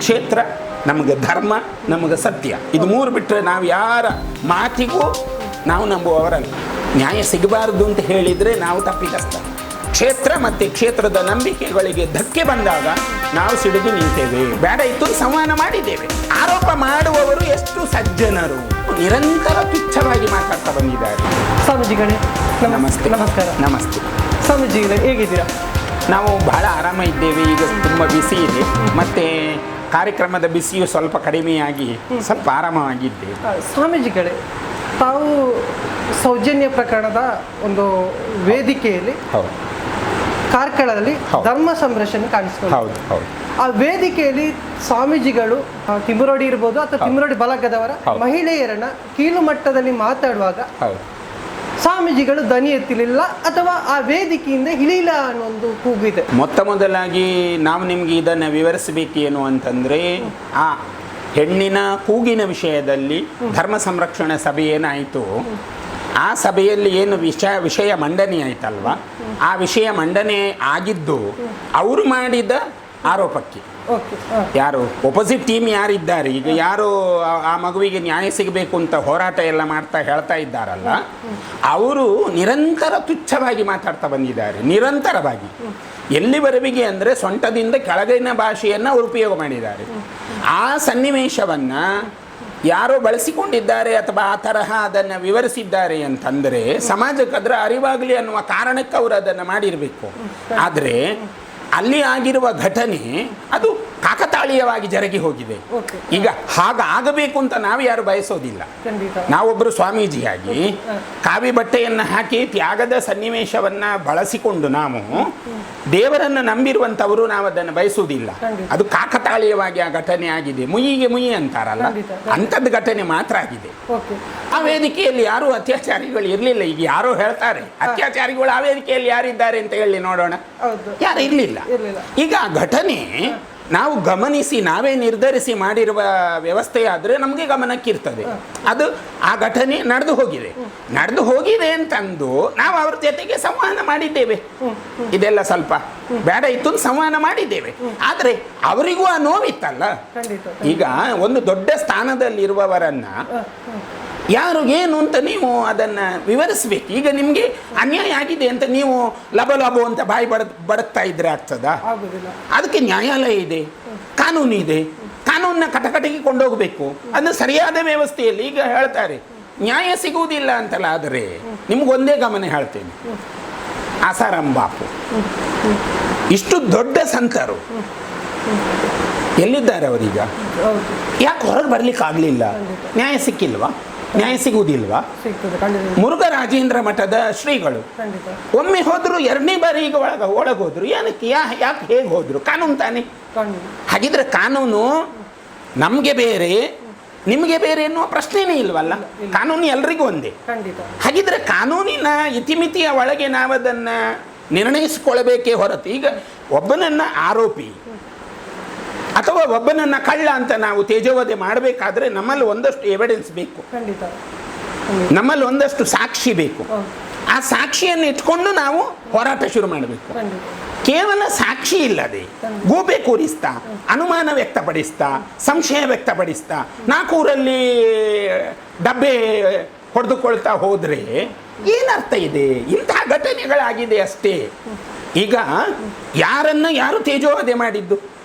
ಕ್ಷೇತ್ರ ನಮಗೆ ಧರ್ಮ ನಮಗೆ ಸತ್ಯ. ಇದು ಮೂರು ಬಿಟ್ಟರೆ ನಾವು ಯಾರ ಮಾತಿಗೂ ನಾವು ನಂಬುವವರಲ್ಲ ನ್ಯಾಯ ಸಿಗಬಾರದು ಅಂತ ಹೇಳಿದರೆ ನಾವು ತಪ್ಪಿತಸ್ಥ. ಕ್ಷೇತ್ರ ಮತ್ತು ಕ್ಷೇತ್ರದ ನಂಬಿಕೆಗಳಿಗೆ ಧಕ್ಕೆ ಬಂದಾಗ ನಾವು ಸಿಡಿದು ನಿಂತೇವೆ. ಬೇಡ ಇತ್ತು ಸಂವಹನ ಮಾಡಿದ್ದೇವೆ. ಆರೋಪ ಮಾಡುವವರು ಎಷ್ಟು ಸಜ್ಜನರು? ನಿರಂತರ ತುಚ್ಛವಾಗಿ ಮಾತಾಡ್ತಾ ಬಂದಿದ್ದಾರೆ. ಸ್ವಾಮೀಜಿಗಳೇ ನಮಸ್- ನಮಸ್ತೆ. ನಮಸ್ಕಾರ. ನಮಸ್ತೆ. ಸ್ವಾಮೀಜಿಗಳೇ ಹೇಗಿದ್ದೀರಾ? ನಾವು ಬಹಳ ಆರಾಮ ಇದ್ದೇವೆ. ಈಗ ತುಂಬ ಬಿಸಿ ಇದೆ. ಮತ್ತು ಕಾರ್ಯಕ್ರಮದ ಬಿಸಿಯು ಸ್ವಲ್ಪ ಕಡಿಮೆಯಾಗಿ ಸ್ವಲ್ಪ ಆರಾಮವಾಗಿದ್ದೆ. ಸ್ವಾಮೀಜಿಗಳೇ ತಾವು ಸೌಜನ್ಯ ಪ್ರಕರಣದ ಒಂದು ವೇದಿಕೆಯಲ್ಲಿ ಹೌದು. ಕಾರ್ಕಳದಲ್ಲಿ ಧರ್ಮ ಸಂರಕ್ಷಣೆ ಕಾಣಿಸ್ಕೊಂಡು ಆ ವೇದಿಕೆಯಲ್ಲಿ ಸ್ವಾಮೀಜಿಗಳು ತಿಮ್ಮರೋಡಿ ಇರ್ಬೋದು ಅಥವಾ ತಿಮ್ಮರೋಡಿ ಬಲಗದವರ. ಮಹಿಳೆಯರನ್ನ ಕೀಳು ಮಟ್ಟದಲ್ಲಿ ಮಾತಾಡುವಾಗ ಸ್ವಾಮೀಜಿಗಳು ದನಿ ಎತ್ತಲಿಲ್ಲ ಅಥವಾ ಆ ವೇದಿಕೆಯಿಂದ ಇಳಿಲ್ಲ ಅನ್ನೋ ಒಂದು ಕೂಗಿದೆ. ಮೊತ್ತ ಮೊದಲಾಗಿ ನಾವು ನಿಮಗೆ ಇದನ್ನು ವಿವರಿಸಬೇಕೇನು ಅಂತಂದರೆ, ಆ ಹೆಣ್ಣಿನ ಕೂಗಿನ ವಿಷಯದಲ್ಲಿ ಧರ್ಮ ಸಂರಕ್ಷಣಾ ಸಭೆ ಏನಾಯಿತು? ಆ ಸಭೆಯಲ್ಲಿ ಏನು ವಿಷಯ ವಿಷಯ ಮಂಡನೆ ಆಯ್ತಲ್ವಾ? ಆ ವಿಷಯ ಮಂಡನೆ ಆಗಿದ್ದು, ಅವರು ಮಾಡಿದ ಆರೋಪಕ್ಕೆ. ಯಾರು? ಒಪೋಸಿಟ್ ಟೀಮ್ ಯಾರಿದ್ದಾರೆ? ಈಗ ಯಾರು ಆ- ಆ ಮಗುವಿಗೆ ನ್ಯಾಯ ಸಿಗಬೇಕು ಅಂತ ಹೋರಾಟ ಎಲ್ಲ ಮಾಡ್ತಾ ಹೇಳ್ತಾ ಇದ್ದಾರಲ್ಲ ಅವರು ನಿರಂತರ ತುಚ್ಛವಾಗಿ ಮಾತಾಡ್ತಾ ಬಂದಿದ್ದಾರೆ. ನಿರಂತರವಾಗಿ. ಎಲ್ಲಿವರೆವಿಗೆ ಅಂದರೆ ಸೊಂಟದಿಂದ ಕೆಳಗಿನ ಭಾಷೆಯನ್ನು ಅವರು ಉಪಯೋಗ ಮಾಡಿದ್ದಾರೆ. ಆ ಸನ್ನಿವೇಶವನ್ನು ಯಾರೋ ಬಳಸಿಕೊಂಡಿದ್ದಾರೆ ಅಥವಾ ಆ ತರಹ ಅದನ್ನು ವಿವರಿಸಿದ್ದಾರೆ ಅಂತಂದರೆ ಸಮಾಜಕ್ಕೆ ಅದರ ಅರಿವಾಗಲಿ ಅನ್ನುವ ಕಾರಣಕ್ಕೆ ಅವರು ಅದನ್ನು ಮಾಡಿರಬೇಕು. ಆದರೆ ಅಲ್ಲಿ ಆಗಿರುವ ಘಟನೆ ಅದು ಕಾಕತಾಳೀಯವಾಗಿ ಜರುಗಿ ಹೋಗಿದೆ. ಈಗ ಹಾಗಾಗಬೇಕು ಅಂತ ನಾವು ಯಾರು ಬಯಸೋದಿಲ್ಲ. ನಾವೊಬ್ಬರು ಸ್ವಾಮೀಜಿಯಾಗಿ ಕಾವಿ ಬಟ್ಟೆಯನ್ನು ಹಾಕಿ ತ್ಯಾಗದ ಸನ್ನಿವೇಶವನ್ನ ಬಳಸಿಕೊಂಡು ನಾವು ದೇವರನ್ನು ನಂಬಿರುವಂಥವರು ನಾವು ಅದನ್ನು ಬಯಸುವುದಿಲ್ಲ. ಅದು ಕಾಕತಾಳೀಯವಾಗಿ ಆ ಘಟನೆ ಆಗಿದೆ. ಮುಯಿಗೆ ಮುಯಿ ಅಂತಾರಲ್ಲ? ಅಂಥದ್ದು ಘಟನೆ ಮಾತ್ರ ಆಗಿದೆ. ಆ ವೇದಿಕೆಯಲ್ಲಿ ಯಾರೂ ಅತ್ಯಾಚಾರಿಗಳು ಇರಲಿಲ್ಲ. ಈಗ ಯಾರೋ ಹೇಳ್ತಾರೆ ಅತ್ಯಾಚಾರಿಗಳು ಆ ವೇದಿಕೆಯಲ್ಲಿ ಯಾರಿದ್ದಾರೆ ಅಂತ ಹೇಳಿ ನೋಡೋಣ. ಯಾರು ಇರಲಿಲ್ಲ. ಇರ್ಲಿಲ್ಲ. ಈಗ ಆ ಘಟನೆ ನಾವು ಗಮನಿಸಿ ನಾವೇ ನಿರ್ಧರಿಸಿ ಮಾಡಿರುವ ವ್ಯವಸ್ಥೆ ಆದರೆ ನಮಗೆ ಗಮನಕ್ಕಿರ್ತದೆ. ಅದು ಆ ಘಟನೆ ನಡೆದು ಹೋಗಿದೆ. ನಡೆದು ಹೋಗಿದೆ ಅಂತಂದು ನಾವು ಅವ್ರ ಜೊತೆಗೆ ಸಂವಹನ ಮಾಡಿದ್ದೇವೆ. ಇದೆಲ್ಲ ಸ್ವಲ್ಪ ಬೇಡ ಇತ್ತು ಸಂವಹನ ಮಾಡಿದ್ದೇವೆ. ಆದರೆ ಅವರಿಗೂ ಆ ನೋವಿತ್ತಲ್ಲ? ಈಗ ಒಂದು ದೊಡ್ಡ ಸ್ಥಾನದಲ್ಲಿರುವವರನ್ನು. ಯಾರು ಏನು ಅಂತ ನೀವು ಅದನ್ನು ವಿವರಿಸ್ಬೇಕು. ಈಗ ನಿಮಗೆ ಅನ್ಯಾಯ ಆಗಿದೆ ಅಂತ ನೀವು ಲಭ ಲಭೋ ಅಂತ ಬಾಯಿ ಬಡ ಬಡಕ್ತಾ ಇದ್ರೆ ಆಗ್ತದಾ? ಅದಕ್ಕೆ ನ್ಯಾಯಾಲಯ ಇದೆ ಕಾನೂನು ಇದೆ. ಕಾನೂನನ್ನ ಕಟಕಟಿಗೆ ಕೊಂಡೋಗಬೇಕು. ಅದನ್ನು ಸರಿಯಾದ ವ್ಯವಸ್ಥೆಯಲ್ಲಿ ಈಗ ಹೇಳ್ತಾರೆ. ನ್ಯಾಯ ಸಿಗುವುದಿಲ್ಲ ಅಂತಲ್ಲ ಆದರೆ ನಿಮಗೊಂದೇ ಗಮನ ಹೇಳ್ತೇನೆ. ಆಸಾರಾಮ್ ಬಾಪು. ಇಷ್ಟು ದೊಡ್ಡ ಸಂತರು. ಎಲ್ಲಿದ್ದಾರೆ ಅವರೀಗ? ಯಾಕೆ ಹೊರಗೆ ಬರಲಿಕ್ಕೆ ಆಗಲಿಲ್ಲ ನ್ಯಾಯ ಸಿಕ್ಕಿಲ್ವಾ? ನ್ಯಾಯ ಸಿಗುವುದಿಲ್ವಾ? ಮುರುಘರಾಜೇಂದ್ರ ಮಠದ ಶ್ರೀಗಳು. ಒಮ್ಮೆ ಹೋದ್ರು ಎರಡನೇ ಬಾರಿ ಈಗ ಒಳಗ ಒಳಗೆ ಹೋದ್ರು ಏನಕ್ಕೆ ಯಾ ಯಾಕೆ ಹೇಗೆ ಹೋದ್ರು? ಕಾನೂನು ತಾನೆ? ಹಾಗಿದ್ರೆ ಕಾನೂನು ನಮಗೆ ಬೇರೆ ನಿಮಗೆ ಬೇರೆ ಎನ್ನುವ ಪ್ರಶ್ನೆನೇ ಇಲ್ವಲ್ಲ? ಕಾನೂನು ಎಲ್ರಿಗೂ ಒಂದೇ. ಹಾಗಿದ್ರೆ ಕಾನೂನಿನ ಇತಿಮಿತಿಯ ಒಳಗೆ ನಾವು ಅದನ್ನು ನಿರ್ಣಯಿಸಿಕೊಳ್ಳಬೇಕೇ ಹೊರತು ಈಗ ಒಬ್ಬನನ್ನ ಆರೋಪಿ ಅಥವಾ ಒಬ್ಬನನ್ನ ಕಳ್ಳ ಅಂತ ನಾವು ತೇಜೋವಧೆ ಮಾಡಬೇಕಾದ್ರೆ ನಮ್ಮಲ್ಲಿ ಒಂದಷ್ಟು ಎವಿಡೆನ್ಸ್ ಬೇಕು. ಖಂಡಿತ. ನಮ್ಮಲ್ಲಿ ಒಂದಷ್ಟು ಸಾಕ್ಷಿ ಬೇಕು. ಆ ಸಾಕ್ಷಿಯನ್ನು ಇಟ್ಕೊಂಡು ನಾವು ಹೋರಾಟ ಶುರು ಮಾಡಬೇಕು. ಕೇವಲ ಸಾಕ್ಷಿ ಇಲ್ಲದೆ ಗೂಬೆ ಕೂರಿಸ್ತಾ ಅನುಮಾನ ವ್ಯಕ್ತಪಡಿಸ್ತಾ ಸಂಶಯ ವ್ಯಕ್ತಪಡಿಸ್ತಾ ನಾಲ್ಕೂರಲ್ಲಿ ಡಬ್ಬೆ ಹೊಡೆದುಕೊಳ್ತಾ ಹೋದರೆ ಏನರ್ಥ ಇದೆ? ಇಂತಹ ಘಟನೆಗಳಾಗಿದೆ ಅಷ್ಟೇ. ಈಗ ಯಾರನ್ನ ಯಾರು ತೇಜೋವಧೆ ಮಾಡಿದ್ದು?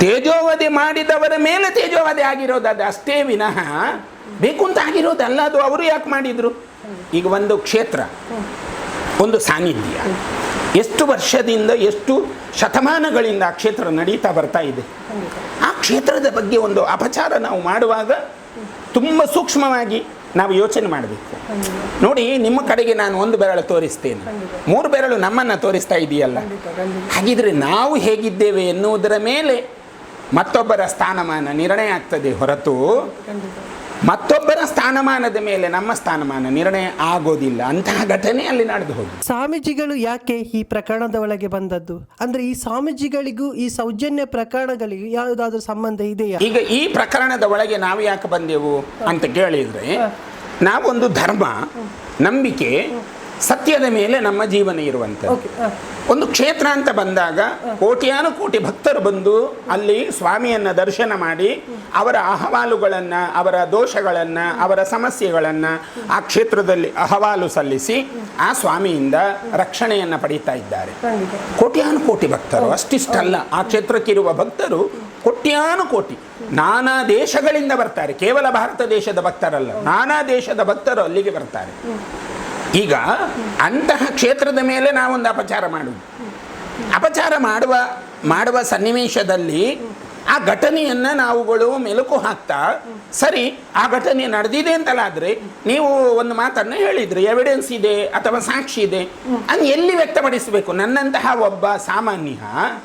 ತೇಜೋವಧೆ ಮಾಡಿದವರ ಮೇಲೆ ತೇಜೋವಧೆ ಆಗಿರೋದು ಅದು ಅಷ್ಟೇ ವಿನಃ ಬೇಕು ಅಂತ ಆಗಿರೋದಲ್ಲ ಅದು ಅವರು ಯಾಕೆ ಮಾಡಿದ್ರು? ಈಗ ಒಂದು ಕ್ಷೇತ್ರ, ಒಂದು ಸಾನ್ನಿಧ್ಯ. ಎಷ್ಟು ವರ್ಷದಿಂದ ಎಷ್ಟು ಶತಮಾನಗಳಿಂದ ಆ ಕ್ಷೇತ್ರ ನಡೀತಾ ಬರ್ತಾ ಇದೆ? ಆ ಕ್ಷೇತ್ರದ ಬಗ್ಗೆ ಒಂದು ಅಪಚಾರ ನಾವು ಮಾಡುವಾಗ ತುಂಬ ಸೂಕ್ಷ್ಮವಾಗಿ ನಾವು ಯೋಚನೆ ಮಾಡಬೇಕು. ನೋಡಿ ನಿಮ್ಮ ಕಡೆಗೆ ನಾನು ಒಂದು ಬೆರಳು ತೋರಿಸ್ತೇನೆ. ಮೂರು ಬೆರಳು ನಮ್ಮನ್ನು ತೋರಿಸ್ತಾ ಇದೆಯಲ್ಲ? ಹಾಗಿದ್ರೆ ನಾವು ಹೇಗಿದ್ದೇವೆ ಎನ್ನುವುದರ ಮೇಲೆ ಮತ್ತೊಬ್ಬರ ಸ್ಥಾನಮಾನ ನಿರ್ಣಯ ಆಗ್ತದೆ ಹೊರತು ಮತ್ತೊಬ್ಬರ ಸ್ಥಾನಮಾನದ ಮೇಲೆ ನಮ್ಮ ಸ್ಥಾನಮಾನ ನಿರ್ಣಯ ಆಗೋದಿಲ್ಲ. ಅಂತಹ ಘಟನೆ ಅಲ್ಲಿ ನಡೆದು ಹೋಗಿ ಸ್ವಾಮೀಜಿಗಳು ಯಾಕೆ ಈ ಪ್ರಕರಣದ ಒಳಗೆ ಬಂದದ್ದು? ಅಂದ್ರೆ ಈ ಸ್ವಾಮೀಜಿಗಳಿಗೂ ಈ ಸೌಜನ್ಯ ಪ್ರಕರಣಗಳಿಗೂ ಯಾವುದಾದ್ರೂ ಸಂಬಂಧ ಇದೆಯಾ? ಈಗ ಈ ಪ್ರಕರಣದ ಒಳಗೆ ನಾವು ಯಾಕೆ ಬಂದೆವು ಅಂತ ಕೇಳಿದ್ರೆ ನಾವೊಂದು ಧರ್ಮ ನಂಬಿಕೆ ಸತ್ಯದ ಮೇಲೆ ನಮ್ಮ ಜೀವನ ಇರುವಂಥದ್ದು ಒಂದು ಕ್ಷೇತ್ರ ಅಂತ ಬಂದಾಗ ಕೋಟ್ಯಾನು ಕೋಟಿ ಭಕ್ತರು ಬಂದು ಅಲ್ಲಿ ಸ್ವಾಮಿಯನ್ನ ದರ್ಶನ ಮಾಡಿ ಅವರ ಅಹವಾಲುಗಳನ್ನು ಅವರ ದೋಷಗಳನ್ನು ಅವರ ಸಮಸ್ಯೆಗಳನ್ನು ಆ ಕ್ಷೇತ್ರದಲ್ಲಿ ಅಹವಾಲು ಸಲ್ಲಿಸಿ ಆ ಸ್ವಾಮಿಯಿಂದ ರಕ್ಷಣೆಯನ್ನು ಪಡೀತಾ ಇದ್ದಾರೆ. ಕೋಟ್ಯಾನು ಕೋಟಿ ಭಕ್ತರು ಅಷ್ಟಿಷ್ಟಲ್ಲ. ಆ ಕ್ಷೇತ್ರಕ್ಕಿರುವ ಭಕ್ತರು ಕೋಟ್ಯಾನು ಕೋಟಿ. ನಾನಾ ದೇಶಗಳಿಂದ ಬರ್ತಾರೆ. ಕೇವಲ ಭಾರತ ದೇಶದ ಭಕ್ತರಲ್ಲ ನಾನಾ ದೇಶದ ಭಕ್ತರು ಅಲ್ಲಿಗೆ ಬರ್ತಾರೆ. ಈಗ ಅಂತಹ ಕ್ಷೇತ್ರದ ಮೇಲೆ ನಾವೊಂದು ಅಪಚಾರ ಮಾಡುವುದು ಅಪಚಾರ ಮಾಡುವ ಮಾಡುವ ಸನ್ನಿವೇಶದಲ್ಲಿ ಆ ಘಟನೆಯನ್ನು ನಾವುಗಳು ಮೆಲುಕು ಹಾಕ್ತಾ, ಸರಿ, ಆ ಘಟನೆ ನಡೆದಿದೆ ಅಂತಲಾದರೆ ನೀವು ಒಂದು ಮಾತನ್ನು ಹೇಳಿದ್ರಿ ಎವಿಡೆನ್ಸ್ ಇದೆ ಅಥವಾ ಸಾಕ್ಷಿ ಇದೆ. ಅನ್ನು ಎಲ್ಲಿ ವ್ಯಕ್ತಪಡಿಸಬೇಕು? ನನ್ನಂತಹ ಒಬ್ಬ ಸಾಮಾನ್ಯ,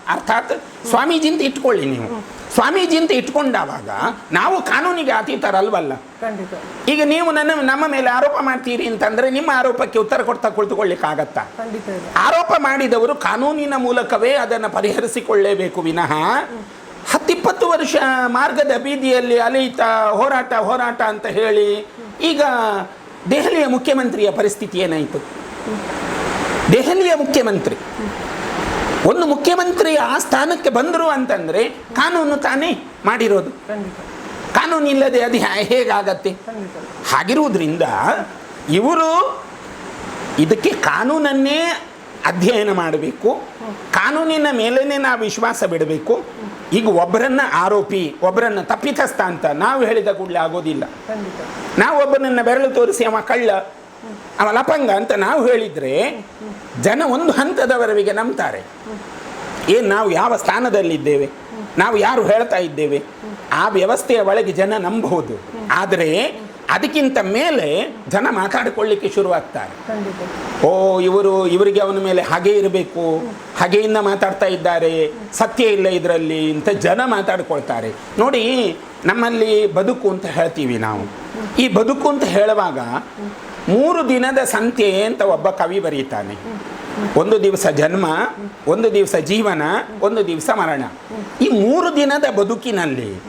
ಅರ್ಥಾತ್ ಸ್ವಾಮೀಜಿ ಅಂತ ಇಟ್ಕೊಳ್ಳಿ ನೀವು. ಸ್ವಾಮೀಜಿ ಅಂತ ಇಟ್ಕೊಂಡಾವಾಗ ನಾವು ಕಾನೂನಿಗೆ ಅತೀತರಲ್ವಲ್ಲ? ಈಗ ನೀವು ನನ್ನ ನಮ್ಮ ಮೇಲೆ ಆರೋಪ ಮಾಡ್ತೀರಿ ಅಂತಂದ್ರೆ ನಿಮ್ಮ ಆರೋಪಕ್ಕೆ ಉತ್ತರ ಕೊಡ್ತಾ ಕುಳಿತುಕೊಳ್ಳಿಕ್ಕಾಗತ್ತಾ? ಆರೋಪ ಮಾಡಿದವರು ಕಾನೂನಿನ ಮೂಲಕವೇ ಅದನ್ನು ಪರಿಹರಿಸಿಕೊಳ್ಳೇಬೇಕು ವಿನಃ ಹತ್ತಿಪ್ಪತ್ತು ವರ್ಷ ಮಾರ್ಗದ ಬೀದಿಯಲ್ಲಿ ಅಲೆಯುತ್ತಾ ಹೋರಾಟ ಹೋರಾಟ ಅಂತ ಹೇಳಿ ಈಗ ದೆಹಲಿಯ ಮುಖ್ಯಮಂತ್ರಿಯ ಪರಿಸ್ಥಿತಿ ಏನಾಯಿತು? ದೆಹಲಿಯ ಮುಖ್ಯಮಂತ್ರಿ ಒಂದು ಮುಖ್ಯಮಂತ್ರಿ ಆ ಸ್ಥಾನಕ್ಕೆ ಬಂದರು ಅಂತಂದ್ರೆ ಕಾನೂನು ತಾನೇ ಮಾಡಿರೋದು. ಕಾನೂನು ಇಲ್ಲದೆ ಅದು ಹೇಗಾಗತ್ತೆ? ಹಾಗಿರುವುದರಿಂದ ಇವರು ಇದಕ್ಕೆ ಕಾನೂನನ್ನೇ ಅಧ್ಯಯನ ಮಾಡಬೇಕು. ಕಾನೂನಿನ ಮೇಲೇ ನಾವು ವಿಶ್ವಾಸ ಬಿಡಬೇಕು. ಈಗ ಒಬ್ಬರನ್ನ ಆರೋಪಿ, ಒಬ್ಬರನ್ನ ತಪ್ಪಿತಸ್ಥ ಅಂತ ನಾವು ಹೇಳಿದ ಕೂಡಲೇ ಆಗೋದಿಲ್ಲ. ನಾವು ಒಬ್ಬನನ್ನ ಬೆರಳು ತೋರಿಸಿ ಅವ ಕಳ್ಳ ಅವ ಲಪಂಗ ಅಂತ ನಾವು ಹೇಳಿದರೆ ಜನ ಒಂದು ಹಂತದವರೆಗೆ ನಂಬ್ತಾರೆ. ಏನು ನಾವು ಯಾವ ಸ್ಥಾನದಲ್ಲಿದ್ದೇವೆ? ನಾವು ಯಾರು ಹೇಳ್ತಾ ಇದ್ದೇವೆ? ಆ ವ್ಯವಸ್ಥೆಯ ಒಳಗೆ ಜನ ನಂಬಬಹುದು ಆದರೆ ಅದಕ್ಕಿಂತ ಮೇಲೆ ಜನ ಮಾತಾಡಿಕೊಳ್ಳಿಕ್ಕೆ ಶುರುವಾಗ್ತಾರೆ. ಓ, ಇವರು, ಇವರಿಗೆ ಅವನ ಮೇಲೆ ಹಾಗೆ ಇರಬೇಕು ಹಾಗೆಯಿಂದ ಮಾತಾಡ್ತಾ ಇದ್ದಾರೆ, ಸತ್ಯ ಇಲ್ಲ ಇದರಲ್ಲಿ ಅಂತ ಜನ ಮಾತಾಡ್ಕೊಳ್ತಾರೆ. ನೋಡಿ, ನಮ್ಮಲ್ಲಿ ಬದುಕು ಅಂತ ಹೇಳ್ತೀವಿ ನಾವು. ಈ ಬದುಕು ಅಂತ ಹೇಳುವಾಗ ಮೂರು ದಿನದ ಸಂತೆ ಅಂತ ಒಬ್ಬ ಕವಿ ಬರೀತಾನೆ. ಒಂದು ದಿವಸ ಜನ್ಮ, ಒಂದು ದಿವಸ ಜೀವನ, ಒಂದು ದಿವಸ ಮರಣ. ಈ ಮೂರು ದಿನದ ಬದುಕಿನಲ್ಲಿ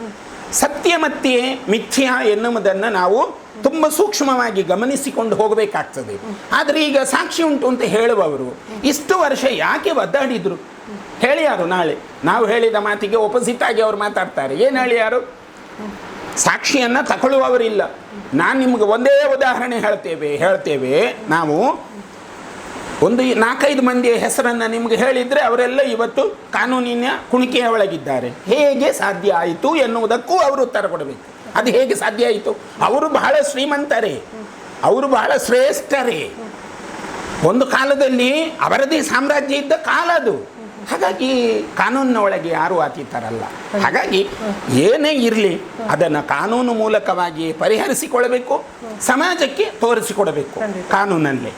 ಸತ್ಯ ಮತ್ತೆ ಮಿಥ್ಯ ಎನ್ನುವುದನ್ನು ನಾವು ತುಂಬ ಸೂಕ್ಷ್ಮವಾಗಿ ಗಮನಿಸಿಕೊಂಡು ಹೋಗಬೇಕಾಗ್ತದೆ. ಆದರೆ ಈಗ ಸಾಕ್ಷಿ ಉಂಟು ಅಂತ ಹೇಳುವವರು, ಇಷ್ಟು ವರ್ಷ ಯಾಕೆ ಒದ್ದಾಡಿದ್ರು? ಹೇಳಿ ಯಾರು ನಾಳೆ? ನಾವು ಹೇಳಿದ ಮಾತಿಗೆ ಒಪೋಸಿಟ್ ಆಗಿ ಅವ್ರು ಮಾತಾಡ್ತಾರೆ. ಏನು ಹೇಳಿ ಯಾರು? ಸಾಕ್ಷಿಯನ್ನು ತಗೊಳ್ಳುವವರಿಲ್ಲ ನಾನು ನಿಮ್ಗೆ ಒಂದೇ ಉದಾಹರಣೆ ಹೇಳ್ತೇವೆ ಹೇಳ್ತೇವೆ. ನಾವು ಒಂದು ನಾಲ್ಕೈದು ಮಂದಿಯ ಹೆಸರನ್ನು ನಿಮ್ಗೆ ಹೇಳಿದರೆ ಅವರೆಲ್ಲ ಇವತ್ತು ಕಾನೂನಿನ ಕುಣಿಕೆಯ ಒಳಗಿದ್ದಾರೆ. ಹೇಗೆ ಸಾಧ್ಯ ಆಯಿತು ಎನ್ನುವುದಕ್ಕೂ ಅವರು ಉತ್ತರ ಕೊಡಬೇಕು. ಅದು ಹೇಗೆ ಸಾಧ್ಯ ಆಯಿತು? ಅವರು ಬಹಳ ಶ್ರೀಮಂತರೇ. ಅವರು ಬಹಳ ಶ್ರೇಷ್ಠರೇ. ಒಂದು ಕಾಲದಲ್ಲಿ ಅವರದೇ ಸಾಮ್ರಾಜ್ಯ ಇದ್ದ ಕಾಲ ಅದು. ಹಾಗಾಗಿ ಕಾನೂನಿನ ಒಳಗೆ ಯಾರೂ ಅತೀತರಲ್ಲ ಹಾಗಾಗಿ ಏನೇ ಇರಲಿ ಅದನ್ನು ಕಾನೂನು ಮೂಲಕವಾಗಿ ಪರಿಹರಿಸಿಕೊಳ್ಳಬೇಕು ಸಮಾಜಕ್ಕೆ ತೋರಿಸಿಕೊಡಬೇಕು ಕಾನೂನಲ್ಲಿ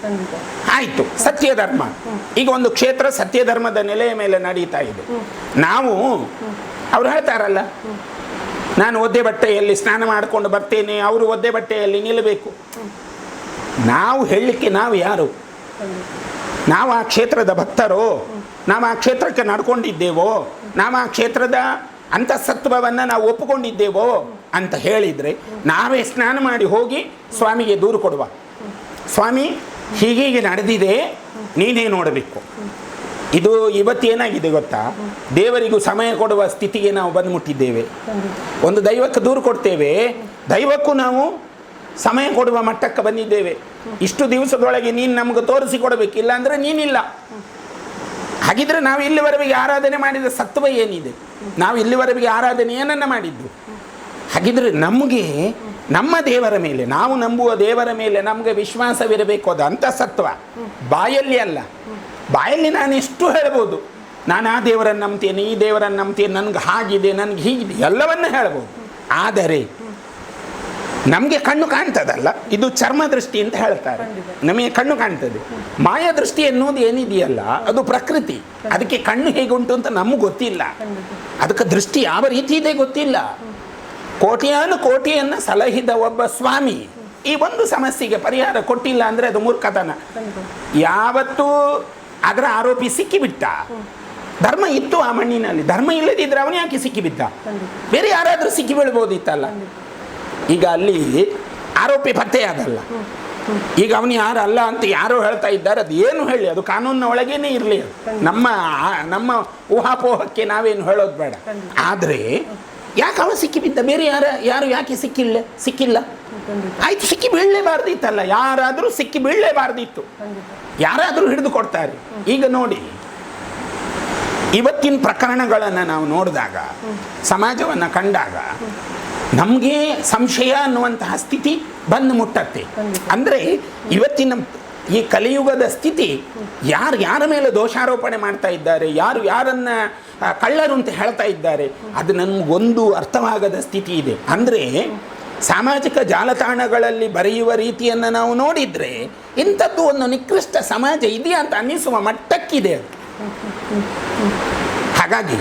ಆಯಿತು ಸತ್ಯ ಧರ್ಮ ಈಗ ಒಂದು ಕ್ಷೇತ್ರ ಸತ್ಯ ಧರ್ಮದ ನೆಲೆಯ ಮೇಲೆ ನಡೀತಾ ಇದೆ. ನಾವು ಅವ್ರು ಹೇಳ್ತಾರಲ್ಲ ನಾನು ಒದ್ದೆ ಬಟ್ಟೆಯಲ್ಲಿ ಸ್ನಾನ ಮಾಡಿಕೊಂಡು ಬರ್ತೇನೆ ಅವರು ಒದ್ದೆ ಬಟ್ಟೆಯಲ್ಲಿ ನಿಲ್ಲಬೇಕು. ನಾವು ಹೇಳಲಿಕ್ಕೆ ನಾವು ಯಾರು? ನಾವು ಆ ಕ್ಷೇತ್ರದ ಭಕ್ತರೋ. ನಾವು ಆ ಕ್ಷೇತ್ರಕ್ಕೆ ನಡ್ಕೊಂಡಿದ್ದೇವೋ, ನಾವು ಆ ಕ್ಷೇತ್ರದ ಅಂತಸತ್ವವನ್ನು ನಾವು ಒಪ್ಪಿಕೊಂಡಿದ್ದೇವೋ ಅಂತ ಹೇಳಿದರೆ ನಾವೇ ಸ್ನಾನ ಮಾಡಿ ಹೋಗಿ ಸ್ವಾಮಿಗೆ ದೂರು ಕೊಡುವ. ಸ್ವಾಮಿ ಹೀಗೀಗೆ ನಡೆದಿದೆ, ನೀನೇ ನೋಡಬೇಕು. ಇದು ಇವತ್ತೇನಾಗಿದೆ ಗೊತ್ತಾ? ದೇವರಿಗೂ ಸಮಯ ಕೊಡುವ ಸ್ಥಿತಿಗೆ ನಾವು ಬಂದು ಮುಟ್ಟಿದ್ದೇವೆ ಒಂದು ದೈವಕ್ಕೆ ದೂರು ಕೊಡ್ತೇವೆ. ದೈವಕ್ಕೂ ನಾವು ಸಮಯ ಕೊಡುವ ಮಟ್ಟಕ್ಕೆ ಬಂದಿದ್ದೇವೆ. ಇಷ್ಟು ದಿವಸದೊಳಗೆ ನೀನು ನಮಗೆ ತೋರಿಸಿಕೊಡಬೇಕಿಲ್ಲ ಅಂದರೆ ನೀನಿಲ್ಲ. ಹಾಗಿದ್ರೆ ನಾವು ಇಲ್ಲಿವರೆಗೆ ಆರಾಧನೆ ಮಾಡಿದ ಸತ್ವ ಏನಿದೆ? ನಾವು ಇಲ್ಲಿವರೆಗೆ ಆರಾಧನೆ ಏನನ್ನ ಮಾಡಿದ್ದು. ಹಾಗಿದ್ರೆ ನಮಗೆ ನಮ್ಮ ದೇವರ ಮೇಲೆ, ನಾವು ನಂಬುವ ದೇವರ ಮೇಲೆ ನಮಗೆ ವಿಶ್ವಾಸವಿರಬೇಕು, ಅದು ಅಂತಸತ್ವ ಬಾಯಲ್ಲಿ ಅಲ್ಲ. ಬಾಯಲ್ಲಿ ನಾನು ಎಷ್ಟು ಹೇಳ್ಬೋದು? ನಾನು ಆ ದೇವರನ್ನು ನಂಬ್ತೇನೆ, ಈ ದೇವರನ್ನು ನಂಬ್ತೇನೆ, ನನಗೆ ಹಾಗಿದೆ, ನನಗೆ ಹೀಗಿದೆ, ಎಲ್ಲವನ್ನು ಹೇಳ್ಬೋದು. ಆದರೆ ನಮಗೆ ಕಣ್ಣು ಕಾಣ್ತದಲ್ಲ ಇದು ಚರ್ಮ ದೃಷ್ಟಿ ಅಂತ ಹೇಳ್ತಾರೆ. ನಮಗೆ ಕಣ್ಣು ಕಾಣ್ತದೆ. ಮಾಯ ದೃಷ್ಟಿ ಎನ್ನುವುದು ಏನಿದೆಯಲ್ಲ ಅದು ಪ್ರಕೃತಿ. ಅದಕ್ಕೆ ಕಣ್ಣು ಹೇಗೆ ಉಂಟು ಅಂತ ನಮಗೆ ಗೊತ್ತಿಲ್ಲ. ಅದಕ್ಕೆ ದೃಷ್ಟಿ ಯಾವ ರೀತಿ ಇದೆ ಗೊತ್ತಿಲ್ಲ. ಕೋಟಿಯಾನು ಕೋಟಿಯನ್ನು ಸಲಹಿದ ಒಬ್ಬ ಸ್ವಾಮಿ ಈ ಒಂದು ಸಮಸ್ಯೆಗೆ ಪರಿಹಾರ ಕೊಟ್ಟಿಲ್ಲ ಅಂದರೆ ಅದು ಮೂರ್ಖತನ. ಯಾವತ್ತೂ ಅದರ ಆರೋಪಿ ಸಿಕ್ಕಿಬಿಟ್ಟ. ಧರ್ಮ ಇತ್ತು ಆ ಮಣ್ಣಿನಲ್ಲಿ. ಧರ್ಮ ಇಲ್ಲದಿದ್ದರೆ ಅವನು ಯಾಕೆ ಸಿಕ್ಕಿಬಿದ್ದ ಬೇರೆ ಯಾರಾದರೂ ಸಿಕ್ಕಿ ಬೀಳ್ಬೋದಿತ್ತಲ್ಲ ಈಗ ಅಲ್ಲಿ ಆರೋಪಿ ಪತ್ತೆಯಾದಲ್ಲ ಈಗ ಅವನು ಯಾರು ಅಲ್ಲ ಅಂತ ಯಾರೋ ಹೇಳ್ತಾ ಇದ್ದಾರೆ, ಅದು ಏನು ಹೇಳಿ? ಅದು ಕಾನೂನಿನ ಒಳಗೇನೆ ಇರಲಿ ನಮ್ಮ ನಮ್ಮ ಊಹಾಪೋಹಕ್ಕೆ ನಾವೇನು ಹೇಳೋದು ಬೇಡ. ಆದರೆ, ಯಾಕೆ ಅವ ಸಿಕ್ಕಿ ಬಿದ್ದ ಬೇರೆ ಯಾರ, ಯಾರು ಯಾಕೆ ಸಿಕ್ಕಿಲ್ಲ ಸಿಕ್ಕಿಲ್ಲ? ಆಯ್ತು ಸಿಕ್ಕಿ ಬೀಳಲೇಬಾರ್ದಿತ್ತಲ್ಲ ಯಾರಾದರೂ ಸಿಕ್ಕಿ ಬೀಳಲೇಬಾರ್ದಿತ್ತು ಯಾರಾದರೂ ಹಿಡಿದು ಕೊಡ್ತಾರೆ. ಈಗ ನೋಡಿ, ಇವತ್ತಿನ ಪ್ರಕರಣಗಳನ್ನು ನಾವು ನೋಡಿದಾಗ, ಸಮಾಜವನ್ನು ಕಂಡಾಗ ನಮಗೆ ಸಂಶಯ ಅನ್ನುವಂತಹ ಸ್ಥಿತಿ ಬಂದು ಮುಟ್ಟತ್ತೆ. ಅಂದರೆ ಇವತ್ತಿನ ಈ ಕಲಿಯುಗದ ಸ್ಥಿತಿ ಯಾರು ಯಾರ ಮೇಲೆ ದೋಷಾರೋಪಣೆ ಮಾಡ್ತಾ ಇದ್ದಾರೆ ಯಾರು ಯಾರನ್ನ ಕಳ್ಳರು ಅಂತ ಹೇಳ್ತಾ ಇದ್ದಾರೆ ಅದು ನನಗೊಂದು ಅರ್ಥವಾಗದ ಸ್ಥಿತಿ ಇದೆ. ಅಂದರೆ ಸಾಮಾಜಿಕ ಜಾಲತಾಣಗಳಲ್ಲಿ ಬರೆಯುವ ರೀತಿಯನ್ನು ನಾವು ನೋಡಿದರೆ ಇಂಥದ್ದು ಒಂದು ನಿಕೃಷ್ಟ ಸಮಾಜ ಇದೆಯಾ ಅಂತ ಅನ್ನಿಸುವ ಮಟ್ಟಕ್ಕಿದೆ ಅದು. ಹಾಗಾಗಿ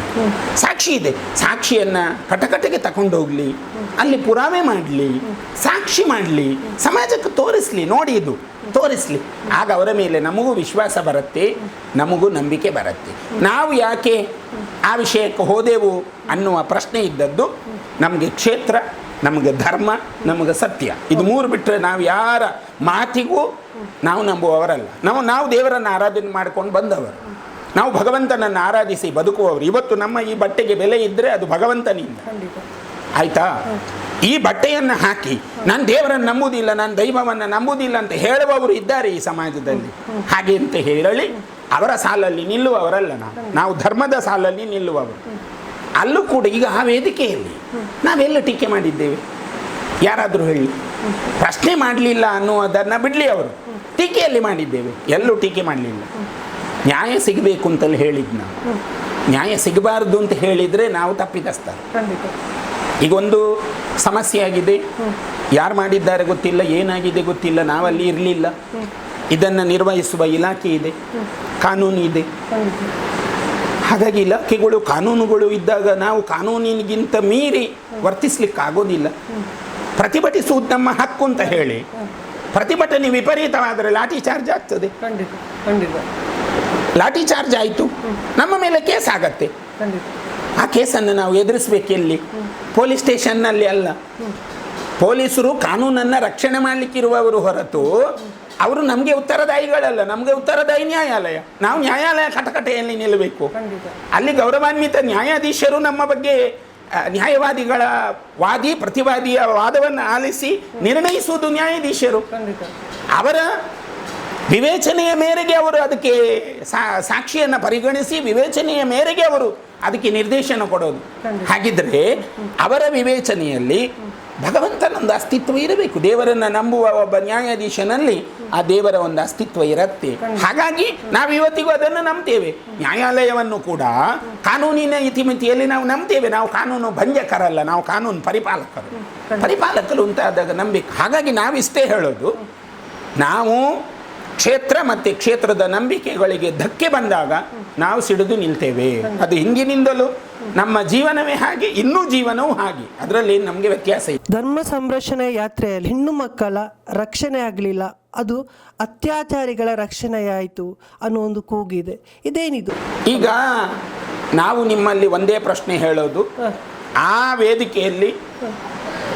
ಸಾಕ್ಷಿ ಇದೆ. ಸಾಕ್ಷಿಯನ್ನು ಕಟಕಟೆಗೆ ತಗೊಂಡೋಗ್ಲಿ ಅಲ್ಲಿ ಪುರಾವೆ ಮಾಡಲಿ, ಸಾಕ್ಷಿ ಮಾಡಲಿ, ಸಮಾಜಕ್ಕೆ ತೋರಿಸ್ಲಿ, ನೋಡಿ ಇದು, ತೋರಿಸ್ಲಿ. ಆಗ ಅವರ ಮೇಲೆ ನಮಗೂ ವಿಶ್ವಾಸ ಬರುತ್ತೆ, ನಮಗೂ ನಂಬಿಕೆ ಬರುತ್ತೆ. ನಾವು ಯಾಕೆ ಆ ವಿಷಯಕ್ಕೆ ಹೋದೆವು ಅನ್ನುವ ಪ್ರಶ್ನೆ ಇದ್ದದ್ದು ನಮಗೆ ಕ್ಷೇತ್ರ, ನಮಗೆ ಧರ್ಮ, ನಮಗೆ ಸತ್ಯ. ಇದು ಮೂರು ಬಿಟ್ಟರೆ ನಾವು ಯಾರ ಮಾತಿಗೂ ನಾವು ನಂಬುವವರಲ್ಲ. ನಾವು ನಾವು ದೇವರನ್ನು ಆರಾಧನೆ ಮಾಡ್ಕೊಂಡು ಬಂದವರು. ನಾವು ಭಗವಂತನನ್ನು ಆರಾಧಿಸಿ ಬದುಕುವವರು. ಇವತ್ತು ನಮ್ಮ ಈ ಬಟ್ಟೆಗೆ ಬೆಲೆ ಇದ್ದರೆ ಅದು ಭಗವಂತನಿಂದ. ಆಯ್ತಾ? ಈ ಬಟ್ಟೆಯನ್ನು ಹಾಕಿ ನಾನು ದೇವರನ್ನು ನಂಬುವುದಿಲ್ಲ ನಾನು ದೈವವನ್ನು ನಂಬುವುದಿಲ್ಲ ಅಂತ ಹೇಳುವವರು ಇದ್ದಾರೆ ಈ ಸಮಾಜದಲ್ಲಿ. ಹಾಗೆ ಅಂತ ಹೇಳಿ ಅವರ ಸಾಲಲ್ಲಿ ನಿಲ್ಲುವವರಲ್ಲ ನಾವು. ನಾವು ಧರ್ಮದ ಸಾಲಲ್ಲಿ ನಿಲ್ಲುವವರು. ಅಲ್ಲೂ ಕೂಡ ಈಗ ಆ ವೇದಿಕೆಯಲ್ಲಿ ನಾವೆಲ್ಲ ಟೀಕೆ ಮಾಡಿದ್ದೇವೆ. ಯಾರಾದರೂ ಹೇಳಿ. ಪ್ರಶ್ನೆ ಮಾಡಲಿಲ್ಲ ಅನ್ನುವುದನ್ನು ಬಿಡಲಿ ಅವರು. ಟೀಕೆಯಲ್ಲಿ ಮಾಡಿದ್ದೇವೆ. ಎಲ್ಲೂ ಟೀಕೆ ಮಾಡಲಿಲ್ಲ. ನ್ಯಾಯ ಸಿಗಬೇಕು ಅಂತಲೇ ಹೇಳಿದ್ದು ನಾವು ನ್ಯಾಯ ಸಿಗಬಾರ್ದು ಅಂತ ಹೇಳಿದರೆ ನಾವು ತಪ್ಪಿತಸ್ತಾರೆ ಈಗ ಒಂದು ಸಮಸ್ಯೆ ಆಗಿದೆ ಯಾರು ಮಾಡಿದ್ದಾರೆ ಗೊತ್ತಿಲ್ಲ ಏನಾಗಿದೆ ಗೊತ್ತಿಲ್ಲ ನಾವಲ್ಲಿ ಇರಲಿಲ್ಲ. ಇದನ್ನು ನಿರ್ವಹಿಸುವ ಇಲಾಖೆ ಇದೆ ಕಾನೂನು ಇದೆ. ಹಾಗಾಗಿ ಇಲಾಖೆಗಳು ಕಾನೂನುಗಳು ಇದ್ದಾಗ ನಾವು ಕಾನೂನಿಗಿಂತ ಮೀರಿ ವರ್ತಿಸ್ಲಿಕ್ಕಾಗೋದಿಲ್ಲ. ಪ್ರತಿಭಟಿಸುವುದು ನಮ್ಮ ಹಕ್ಕು ಅಂತ ಹೇಳಿ ಪ್ರತಿಭಟನೆ ವಿಪರೀತವಾದರೆ ಲಾಠಿ ಚಾರ್ಜ್ ಆಗ್ತದೆ. ಖಂಡಿತ ಖಂಡಿತ. ಲಾಠಿ ಚಾರ್ಜ್ ಆಯಿತು. ನಮ್ಮ ಮೇಲೆ ಕೇಸ್ ಆಗತ್ತೆ. ಆ ಕೇಸನ್ನು ನಾವು ಎದುರಿಸ್ಬೇಕು ಎಲ್ಲಿ? ಪೊಲೀಸ್ ಸ್ಟೇಷನ್ನಲ್ಲಿ ಅಲ್ಲ. ಪೊಲೀಸರು ಕಾನೂನನ್ನು ರಕ್ಷಣೆ ಮಾಡಲಿಕ್ಕಿರುವವರು ಹೊರತು ಅವರು ನಮಗೆ ಉತ್ತರದಾಯಿಗಳಲ್ಲ. ನಮಗೆ ಉತ್ತರದಾಯಿ ನ್ಯಾಯಾಲಯ. ನಾವು ನ್ಯಾಯಾಲಯ ಕಟಕಟೆಯಲ್ಲಿ ನಿಲ್ಲಬೇಕು. ಅಲ್ಲಿ ಗೌರವಾನ್ವಿತ ನ್ಯಾಯಾಧೀಶರು ನಮ್ಮ ಬಗ್ಗೆ ನ್ಯಾಯವಾದಿಗಳ ವಾದಿ, ಪ್ರತಿವಾದಿಯ ವಾದವನ್ನು ಆಲಿಸಿ ನಿರ್ಣಯಿಸುವುದು ನ್ಯಾಯಾಧೀಶರು. ಅವರ ವಿವೇಚನೆಯ ಮೇರೆಗೆ ಅವರು ಅದಕ್ಕೆ ಸಾಕ್ಷಿಯನ್ನು ಪರಿಗಣಿಸಿ ವಿವೇಚನೆಯ ಮೇರೆಗೆ ಅವರು ಅದಕ್ಕೆ ನಿರ್ದೇಶನ ಕೊಡೋದು. ಹಾಗಿದ್ರೆ ಅವರ ವಿವೇಚನೆಯಲ್ಲಿ ಭಗವಂತನೊಂದು ಅಸ್ತಿತ್ವ ಇರಬೇಕು. ದೇವರನ್ನು ನಂಬುವ ಒಬ್ಬ ನ್ಯಾಯಾಧೀಶನಲ್ಲಿ ಆ ದೇವರ ಒಂದು ಅಸ್ತಿತ್ವ ಇರುತ್ತೆ. ಹಾಗಾಗಿ ನಾವು ಇವತ್ತಿಗೂ ಅದನ್ನು ನಂಬ್ತೇವೆ. ನ್ಯಾಯಾಲಯವನ್ನು ಕೂಡ ಕಾನೂನಿನ ಇತಿಮಿತಿಯಲ್ಲಿ ನಾವು ನಂಬ್ತೇವೆ. ನಾವು ಕಾನೂನು ಭಂಜಕರಲ್ಲ ನಾವು ಕಾನೂನು ಪರಿಪಾಲಕರು. ಪರಿಪಾಲಕರು ಅಂತ ಆದಾಗ ನಂಬಿಕೆ ಹಾಗಾಗಿ ನಾವು ಇಷ್ಟೇ ಹೇಳೋದು ನಾವು ಕ್ಷೇತ್ರ ಮತ್ತು ಕ್ಷೇತ್ರದ ನಂಬಿಕೆಗಳಿಗೆ ಧಕ್ಕೆ ಬಂದಾಗ ನಾವು ಸಿಡಿದು ನಿಲ್ತೇವೆ. ಅದು ಹಿಂದಿನಿಂದಲೂ ನಮ್ಮ ಜೀವನವೇ ಹಾಗೆ ಇನ್ನೂ ಜೀವನವೂ ಹಾಗೆ. ಅದರಲ್ಲಿ ನಮಗೆ ವ್ಯತ್ಯಾಸ ಇದೆ ಧರ್ಮ ಸಂರಕ್ಷಣೆ ಯಾತ್ರೆಯಲ್ಲಿ ಹೆಣ್ಣು ಮಕ್ಕಳ ರಕ್ಷಣೆ ಆಗಲಿಲ್ಲ. ಅದು ಅತ್ಯಾಚಾರಿಗಳ ರಕ್ಷಣೆಯಾಯಿತು ಅನ್ನೋ ಒಂದು ಕೂಗಿದೆ ಇದೇನಿದು? ಈಗ ನಾವು ನಿಮ್ಮಲ್ಲಿ ಒಂದೇ ಪ್ರಶ್ನೆ ಹೇಳೋದು. ಆ ವೇದಿಕೆಯಲ್ಲಿ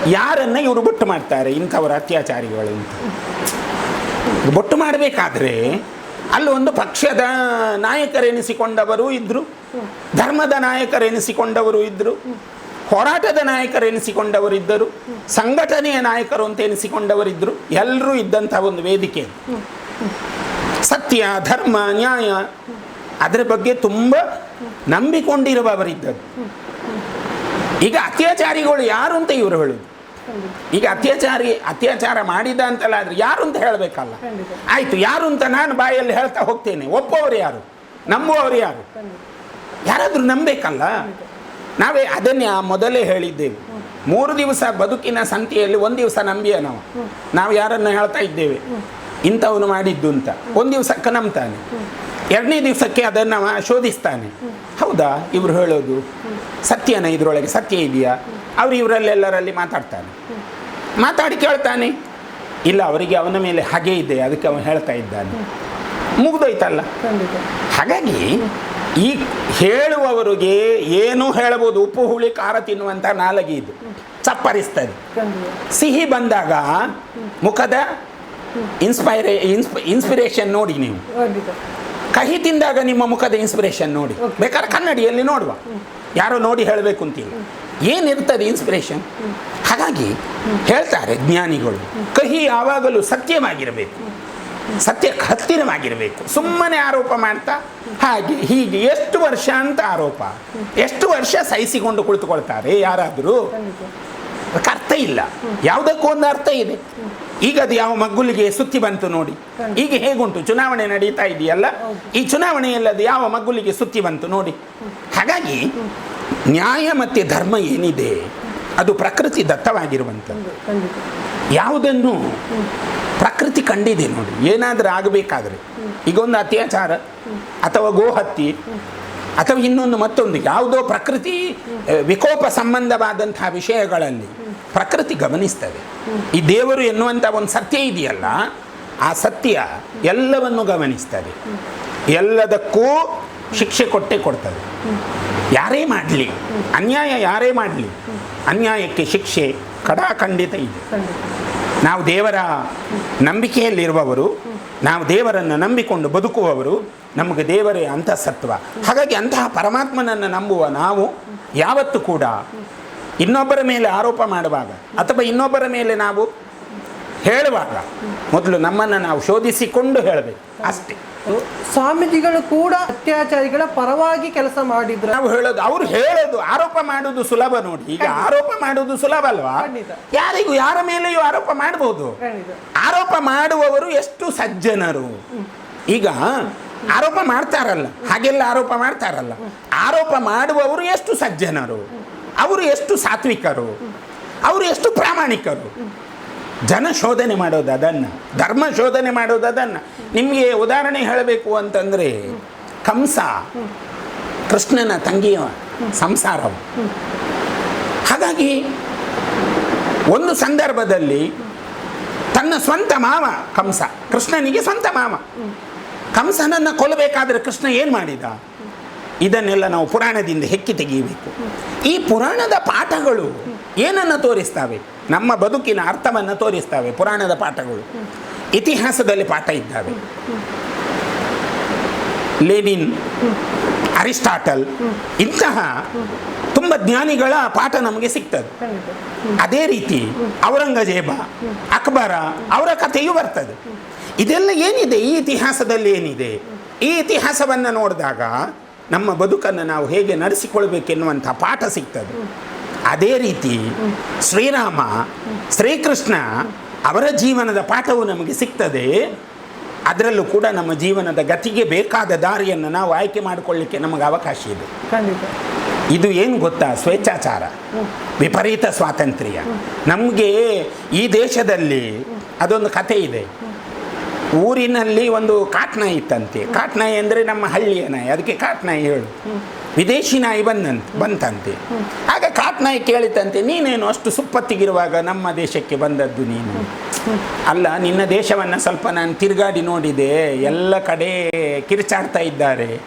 ಯಾರನ್ನ ಇವರು ಬಿಟ್ಟು ಮಾಡ್ತಾರೆ ಇಂಥವರ ಅತ್ಯಾಚಾರಿಗಳು ಅಂತ? ಬೊಟ್ಟು ಮಾಡಬೇಕಾದ್ರೆ ಅಲ್ಲಿ ಒಂದು ಪಕ್ಷದ ನಾಯಕರೆನಿಸಿಕೊಂಡವರು ಇದ್ದರು ಧರ್ಮದ ನಾಯಕರೆನಿಸಿಕೊಂಡವರು ಇದ್ದರು ಹೋರಾಟದ ನಾಯಕರೆನಿಸಿಕೊಂಡವರು ಇದ್ದರು, ಸಂಘಟನೆಯ ನಾಯಕರು ಅಂತ ಎನಿಸಿಕೊಂಡವರಿದ್ದರು ಎಲ್ಲರೂ ಇದ್ದಂಥ ಒಂದು ವೇದಿಕೆ ಸತ್ಯ, ಧರ್ಮ, ನ್ಯಾಯ, ಅದರ ಬಗ್ಗೆ ತುಂಬ ನಂಬಿಕೊಂಡಿರುವವರಿದ್ದರು ಈಗ ಅತ್ಯಾಚಾರಿಗಳು ಯಾರು ಅಂತ ಇವರು ಹೇಳುದು? ಈಗ ಅತ್ಯಾಚಾರಿ ಅತ್ಯಾಚಾರ ಮಾಡಿದ ಅಂತಲ್ಲ ಆದ್ರೆ ಯಾರು ಅಂತ ಹೇಳಬೇಕಲ್ಲ? ಆಯ್ತು ಯಾರು ಅಂತ ನಾನು ಬಾಯಲ್ಲಿ ಹೇಳ್ತಾ ಹೋಗ್ತೇನೆ. ಒಪ್ಪುವವರು ಯಾರು? ನಂಬುವವರು ಯಾರು? ಯಾರಾದರೂ ನಂಬಬೇಕಲ್ಲ ನಾವೇ ಅದನ್ನೇ ಆ ಮೊದಲೇ ಹೇಳಿದ್ದೇವೆ. ಮೂರು ದಿವಸ ಬದುಕಿನ ಸಂತಿಯಲ್ಲಿ ಒಂದು ದಿವಸ ನಂಬಿಯ ನಾವು. ನಾವು ಯಾರನ್ನು ಹೇಳ್ತಾ ಇದ್ದೇವೆ? ಇಂಥವನು ಮಾಡಿದ್ದು ಅಂತ. ಒಂದು ದಿವಸಕ್ಕೆ ನಂಬ್ತಾನೆ. ಎರಡನೇ ದಿವಸಕ್ಕೆ ಅದನ್ನು ಶೋಧಿಸ್ತಾನೆ. ಹೌದಾ? ಇವರು ಹೇಳೋದು. ಸತ್ಯನ ಇದರೊಳಗೆ ಸತ್ಯ ಇದೆಯಾ? ಅವರು ಇವರಲ್ಲೆಲ್ಲರಲ್ಲಿ ಮಾತಾಡ್ತಾನೆ. ಮಾತಾಡಿ ಕೇಳ್ತಾನೆ. ಇಲ್ಲ ಅವರಿಗೆ ಅವನ ಮೇಲೆ ಹಾಗೆ ಇದೆ ಅದಕ್ಕೆ ಅವನು ಹೇಳ್ತಾ ಇದ್ದಾನೆ. ಮುಗ್ದೋಯ್ತಲ್ಲ. ಹಾಗಾಗಿ ಈ ಹೇಳುವವರಿಗೆ ಏನು ಹೇಳಬಹುದು ಉಪ್ಪು ಹುಳಿ ಖಾರ ತಿನ್ನುವಂಥ ನಾಲಗಿ ಇದು. ಚಪ್ಪರಿಸ್ತದೆ. ಸಿಹಿ ಬಂದಾಗ ಮುಖದ ಇನ್ಸ್ಪೈರೇ ಇನ್ಸ್ಪ ಇನ್ಸ್ಪಿರೇಷನ್ ನೋಡಿ ನೀವು. ಕಹಿ ತಿಂದಾಗ ನಿಮ್ಮ ಮುಖದ ಇನ್ಸ್ಪಿರೇಷನ್ ನೋಡಿ. ಬೇಕಾದ್ರೆ ಕನ್ನಡಿಯಲ್ಲಿ ನೋಡುವ. ಯಾರೋ ನೋಡಿ ಹೇಳಬೇಕು ಅಂತಿಲ್ಲ ಏನಿರ್ತದೆ ಇನ್ಸ್ಪಿರೇಷನ್ ಹಾಗಾಗಿ ಹೇಳ್ತಾರೆ ಜ್ಞಾನಿಗಳು, ಕಹಿ ಯಾವಾಗಲೂ ಸತ್ಯವಾಗಿರಬೇಕು. ಸತ್ಯಕ್ಕೆ ಹತ್ತಿರವಾಗಿರಬೇಕು. ಸುಮ್ಮನೆ ಆರೋಪ ಮಾಡ್ತಾ, ಹಾಗೆ ಹೀಗೆ ಎಷ್ಟು ವರ್ಷ ಅಂತ ಆರೋಪ. ಎಷ್ಟು ವರ್ಷ ಸಹಿಸಿಕೊಂಡು ಕುಳಿತುಕೊಳ್ತಾರೆ? ಯಾರಾದರೂ? ಅದಕ್ಕೆ ಅರ್ಥ ಇಲ್ಲ. ಯಾವುದಕ್ಕೂ ಒಂದು ಅರ್ಥ ಇದೆ. ಈಗ ಅದು ಯಾವ ಮಗ್ಗುಲಿಗೆ ಸುತ್ತಿ ಬಂತು ನೋಡಿ. ಈಗ ಹೇಗುಂಟು? ಚುನಾವಣೆ ನಡೀತಾ ಇದೆಯಲ್ಲ? ಈ ಚುನಾವಣೆಯಲ್ಲಿ ಅದು ಯಾವ ಮಗ್ಗುಲಿಗೆ ಸುತ್ತಿ ಬಂತು ನೋಡಿ. ಹಾಗಾಗಿ ನ್ಯಾಯ ಮತ್ತು ಧರ್ಮ ಏನಿದೆ ಅದು ಪ್ರಕೃತಿ ದತ್ತವಾಗಿರುವಂಥದ್ದು. ಯಾವುದನ್ನು ಪ್ರಕೃತಿ ಕಂಡಿದೆ ನೋಡಿ ಏನಾದರೂ ಆಗಬೇಕಾದ್ರೆ ಈಗ ಒಂದು ಅತ್ಯಾಚಾರ ಅಥವಾ ಗೋಹತ್ಯೆ ಅಥವಾ ಇನ್ನೊಂದು ಮತ್ತೊಂದು ಯಾವುದೋ ಪ್ರಕೃತಿ ವಿಕೋಪ ಸಂಬಂಧವಾದಂತಹ ವಿಷಯಗಳಲ್ಲಿ ಪ್ರಕೃತಿ ಗಮನಿಸ್ತದೆ. ಈ ದೇವರು ಎನ್ನುವಂಥ ಒಂದು ಸತ್ಯ ಇದೆಯಲ್ಲ ಆ ಸತ್ಯ ಎಲ್ಲವನ್ನು ಗಮನಿಸ್ತದೆ. ಎಲ್ಲದಕ್ಕೂ ಶಿಕ್ಷೆ ಕೊಟ್ಟೇ ಕೊಡ್ತದೆ. ಯಾರೇ ಮಾಡಲಿ, ಅನ್ಯಾಯ ಯಾರೇ ಮಾಡಲಿ, ಅನ್ಯಾಯಕ್ಕೆ ಶಿಕ್ಷೆ ಕಡಾಖಂಡಿತ ಇದೆ. ನಾವು ದೇವರ ನಂಬಿಕೆಯಲ್ಲಿರುವವರು, ನಾವು ದೇವರನ್ನು ನಂಬಿಕೊಂಡು ಬದುಕುವವರು, ನಮಗೆ ದೇವರೇ ಅಂತಸತ್ವ. ಹಾಗಾಗಿ ಅಂತಹ ಪರಮಾತ್ಮನನ್ನು ನಂಬುವ ನಾವು ಯಾವತ್ತೂ ಕೂಡ ಇನ್ನೊಬ್ಬರ ಮೇಲೆ ಆರೋಪ ಮಾಡುವಾಗ ಅಥವಾ ಇನ್ನೊಬ್ಬರ ಮೇಲೆ ನಾವು ಹೇಳುವಾಗ ಮೊದಲು ನಮ್ಮನ್ನು ನಾವು ಶೋಧಿಸಿಕೊಂಡು ಹೇಳಬೇಕು. ಅಷ್ಟೇ. ಸ್ವಾಮೀಜಿಗಳು ಕೂಡ ಅತ್ಯಾಚಾರಿಗಳ ಪರವಾಗಿ ಕೆಲಸ ಮಾಡಿದ್ರು. ನಾವು ಹೇಳೋದು ಅವ್ರು ಹೇಳೋದು ಆರೋಪ ಮಾಡೋದು ಸುಲಭ ನೋಡಿ. ಈಗ ಆರೋಪ ಮಾಡೋದು ಸುಲಭ ಅಲ್ವಾ? ಯಾರಿಗೂ ಯಾರ ಮೇಲೆಯೂ ಆರೋಪ ಮಾಡಬಹುದು ಆರೋಪ ಮಾಡುವವರು ಎಷ್ಟು ಸಜ್ಜನರು. ಈಗ ಆರೋಪ ಮಾಡ್ತಾರಲ್ಲ ಹಾಗೆಲ್ಲ ಆರೋಪ ಮಾಡ್ತಾರಲ್ಲ. ಆರೋಪ ಮಾಡುವವರು ಎಷ್ಟು ಸಜ್ಜನರು. ಅವರು ಎಷ್ಟು ಸಾತ್ವಿಕರು. ಅವರು ಎಷ್ಟು ಪ್ರಾಮಾಣಿಕರು. ಜನ ಶೋಧನೆ ಮಾಡೋದು ಅದನ್ನು, ಧರ್ಮ ಶೋಧನೆ ಮಾಡೋದು ಅದನ್ನು. ನಿಮಗೆ ಉದಾಹರಣೆ ಹೇಳಬೇಕು ಅಂತಂದರೆ, ಕಂಸ, ಕೃಷ್ಣನ ತಂಗಿಯ ಸಂಸಾರವು. ಹಾಗಾಗಿ ಒಂದು ಸಂದರ್ಭದಲ್ಲಿ ತನ್ನ ಸ್ವಂತ ಮಾವ ಕಂಸ, ಕೃಷ್ಣನಿಗೆ ಸ್ವಂತ ಮಾವ. ಕಂಸನನ್ನು ಕೊಲ್ಲಬೇಕಾದ್ರೆ ಕೃಷ್ಣ ಏನು ಮಾಡಿದ? ಇದನ್ನೆಲ್ಲ ನಾವು ಪುರಾಣದಿಂದ ಹೆಕ್ಕಿ ತೆಗೆಯಬೇಕು ಈ ಪುರಾಣದ ಪಾಠಗಳು ಏನನ್ನು ತೋರಿಸ್ತಾವೆ? ನಮ್ಮ ಬದುಕಿನ ಅರ್ಥವನ್ನು ತೋರಿಸ್ತಾವೆ ಪುರಾಣದ ಪಾಠಗಳು. ಇತಿಹಾಸದಲ್ಲಿ ಪಾಠ ಇದ್ದಾವೆ. ಲೇನಿನ್, ಅರಿಸ್ಟಾಟಲ್, ಇಂತಹ ತುಂಬ ಜ್ಞಾನಿಗಳ ಪಾಠ ನಮಗೆ ಸಿಗ್ತದೆ. ಅದೇ ರೀತಿ ಔರಂಗಜೇಬ, ಅಕ್ಬರ ಅವರ ಕಥೆಯೂ ಬರ್ತದೆ. ಇದೆಲ್ಲ ಏನಿದೆ? ಈ ಇತಿಹಾಸದಲ್ಲಿ ಏನಿದೆ? ಈ ಇತಿಹಾಸವನ್ನು ನೋಡಿದಾಗ ನಮ್ಮ ಬದುಕನ್ನು ನಾವು ಹೇಗೆ ನಡೆಸಿಕೊಳ್ಬೇಕೆನ್ನುವಂಥ ಪಾಠ ಸಿಗ್ತದೆ. ಅದೇ ರೀತಿ ಶ್ರೀರಾಮ ಶ್ರೀಕೃಷ್ಣ ಅವರ ಜೀವನದ ಪಾಠವು ನಮಗೆ ಸಿಗ್ತದೆ. ಅದರಲ್ಲೂ ಕೂಡ ನಮ್ಮ ಜೀವನದ ಗತಿಗೆ ಬೇಕಾದ ದಾರಿಯನ್ನು ನಾವು ಆಯ್ಕೆ ಮಾಡಿಕೊಳ್ಳಿಕ್ಕೆ ನಮಗೆ ಅವಕಾಶ ಇದೆ. ಇದು ಏನು ಗೊತ್ತಾ? ಸ್ವೇಚ್ಛಾಚಾರ. ವಿಪರೀತ ಸ್ವಾತಂತ್ರ್ಯ. ನಮಗೆ ಈ ದೇಶದಲ್ಲಿ ಅದೊಂದು ಕತೆ ಇದೆ. ಊರಿನಲ್ಲಿ ಒಂದು ಕಾಟ್ನಾಯಿ ಇತ್ತಂತೆ. ಕಾಟ್ನಾಯಿ ಅಂದರೆ ನಮ್ಮ ಹಳ್ಳಿಯ ನಾಯಿ. ಅದಕ್ಕೆ ಕಾಟ್ನಾಯಿ ಹೇಳು. ವಿದೇಶಿ ನಾಯಿ ಬಂದಂತೆ ಬಂತಂತೆ. ಆಗ ಕಾಟ್ನಾಯಿ ಕೇಳಿತಂತೆ, ನೀನೇನು ಅಷ್ಟು ಸುಪ್ಪತ್ತಿಗಿರುವಾಗ ನಮ್ಮ ದೇಶಕ್ಕೆ ಬಂದದ್ದು ನೀನು? ಅಲ್ಲ, ನಿನ್ನ ದೇಶವನ್ನು ಸ್ವಲ್ಪ ನಾನು ತಿರುಗಾಡಿ ನೋಡಿದೆ. ಎಲ್ಲ ಕಡೆ ಕಿರಿಚಾಡ್ತಾ ಇದ್ದಾರೆ.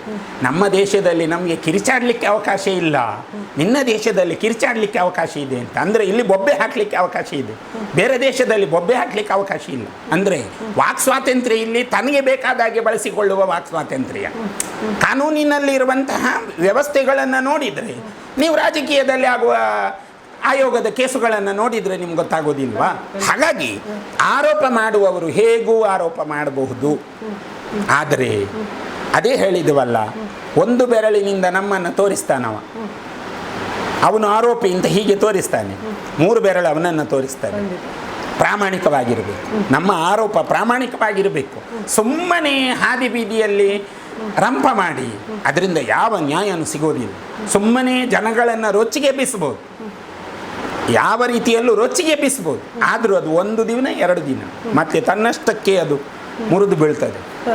ನಮ್ಮ ದೇಶದಲ್ಲಿ ನಮಗೆ ಕಿರಿಚಾಡಲಿಕ್ಕೆ ಅವಕಾಶ ಇಲ್ಲ. ನಿನ್ನ ದೇಶದಲ್ಲಿ ಕಿರಿಚಾಡಲಿಕ್ಕೆ ಅವಕಾಶ ಇದೆ ಅಂತ. ಅಂದರೆ ಇಲ್ಲಿ ಬೊಬ್ಬೆ ಹಾಕಲಿಕ್ಕೆ ಅವಕಾಶ ಇದೆ. ಬೇರೆ ದೇಶದಲ್ಲಿ ಬೊಬ್ಬೆ ಹಾಕಲಿಕ್ಕೆ ಅವಕಾಶ ಇಲ್ಲ. ಅಂದರೆ ವಾಕ್ ಸ್ವಾತಂತ್ರ್ಯ ಇಲ್ಲಿ ತನಗೆ ಬೇಕಾದಾಗೆ ಬಳಸಿಕೊಳ್ಳುವ ವಾಕ್ ಸ್ವಾತಂತ್ರ್ಯ. ಕಾನೂನಿನಲ್ಲಿ ಇರುವಂತಹ ವ್ಯವಸ್ಥೆಗಳನ್ನು ನೋಡಿದರೆ, ನೀವು ರಾಜಕೀಯದಲ್ಲಿ ಆಗುವ ಆಯೋಗದ ಕೇಸುಗಳನ್ನು ನೋಡಿದರೆ ನಿಮ್ಗೆ ಗೊತ್ತಾಗೋದಿಲ್ವಾ? ಹಾಗಾಗಿ ಆರೋಪ ಮಾಡುವವರು ಹೇಗೂ ಆರೋಪ ಮಾಡಬಹುದು? ಆದರೆ ಅದೇ ಹೇಳಿದವಲ್ಲ, ಒಂದು ಬೆರಳಿನಿಂದ ನಮ್ಮನ್ನು ತೋರಿಸ್ತಾನವ. ಅವನು ಆರೋಪಿ ಅಂತ ಹೀಗೆ ತೋರಿಸ್ತಾನೆ. ಮೂರು ಬೆರಳು ಅವನನ್ನು ತೋರಿಸ್ತಾನೆ. ಪ್ರಾಮಾಣಿಕವಾಗಿರಬೇಕು. ನಮ್ಮ ಆರೋಪ ಪ್ರಾಮಾಣಿಕವಾಗಿರಬೇಕು. ಸುಮ್ಮನೆ ಹಾದಿ ಬೀದಿಯಲ್ಲಿ ರಂಪ ಮಾಡಿ, ಅದರಿಂದ ಯಾವ ನ್ಯಾಯನೂ ಸಿಗೋದಿಲ್ಲ. ಸುಮ್ಮನೆ ಜನಗಳನ್ನು ರೊಚ್ಚಿಗೆ ಎಬ್ಬಿಸ್ಬೋದು ಯಾವ ರೀತಿಯಲ್ಲೂ ರೊಚ್ಚಿಗೆ ಎಬ್ಬಿಸ್ಬೋದು ಆದರೂ ಅದು ಒಂದು ದಿನ, ಎರಡು ದಿನ. ಮತ್ತೆ ತನ್ನಷ್ಟಕ್ಕೆ ಅದು ಮುರಿದು ಬೀಳ್ತದೆ.